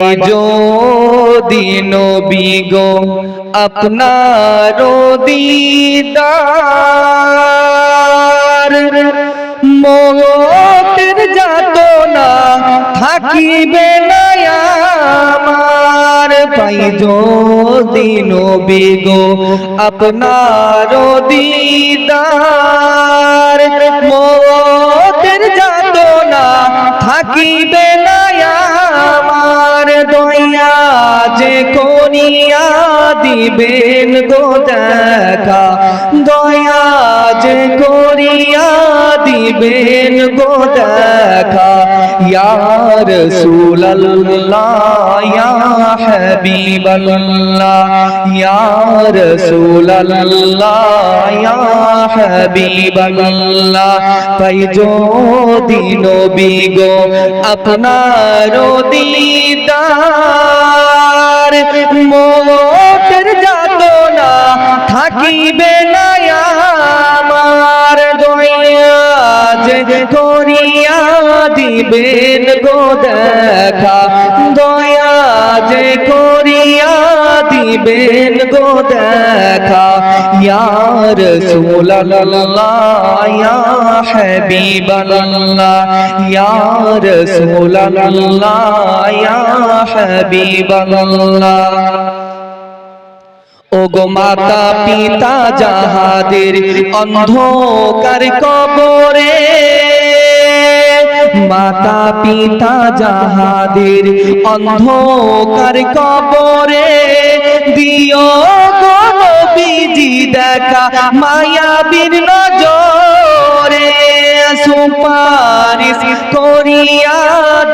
যদি নবী গো আপনার দিদার। মতের যাত না থাকিবে না আমার। পাই যদি নবী গো আপনার দিদার। মতের যাত না থাকিবে না দয়া যে করিয়া দিবেন গো দেখা। দয়া যে করিয়া দিবেন গো দেখা। ইয়ার সুল্লাহ ইয়া ইয়ার সুল্লাহ ইয়া হাবিবাল্লাহ পাই যদি নবী গো আপনার দিদার মোটের যাত না থাকিবে না আমার দয়া। যে করিয়া দিবেন গো দেখা। দয়া যে করিয়া দিবেন গো দেখা। ইয়ার সুল্লাহ ইয়া হাবিবাল্লাহ ইয়ার সুল্লাহ ইয়া হাবিবাল্লাহ। ও গো মাতা পিতা যাহাদের অন্ধকার কবরে, মাতা পিতা যাহাদের অন্ধকার কবরে, দিও গো নবীজি দেখা মায়াবীর নজরে, সুপারিশ করিয়া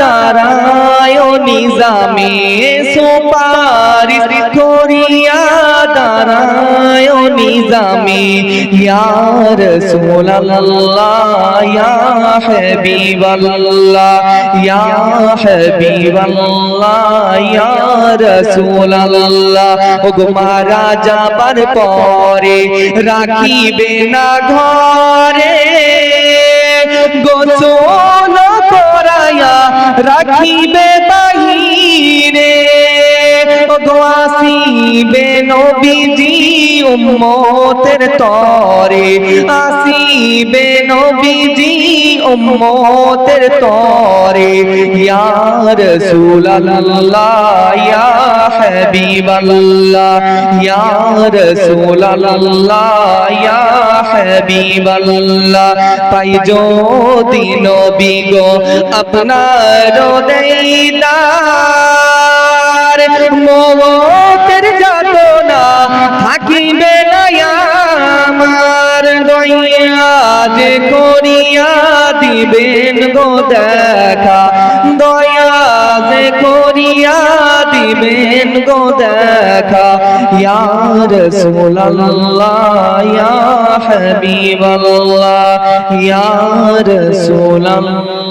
দাঁড়ায় নিজামে, সুপারিশ করিয়া দাঁড়ায় নিজামে ইয়ার সুল্লাহ ইয়া হাবিবাল্লাহ ইয়া হাবিবাল্লাহ, ইয়া রাসূলুল্লাহ। ও গো মারা যাবার পরে রাখিবে না ঘরে, গোসল করায়া রাখিবে বাহিরে। গো আসিবে নবীজি উম্মতের তরে। আসিবে নবীজি উম্মতের তরে। ইয়া রাসূলুল্লাহ, ইয়া হাবিবাল্লাহ, ইয়া রাসূলুল্লাহ, ইয়া হাবিবাল্লাহ। পাই যদি নবী গো, আপনার দেইদার মতের যাত না থাকিবে আমার দয়া, যে করিয়া দিবেন গো দেখা। দয়া, যে করিয়া দিবেন গো দেখা। ইয়া রাসূলুল্লাহ, ইয়া হাবিবাল্লাহ, ইয়া রাসূলুল্লাহ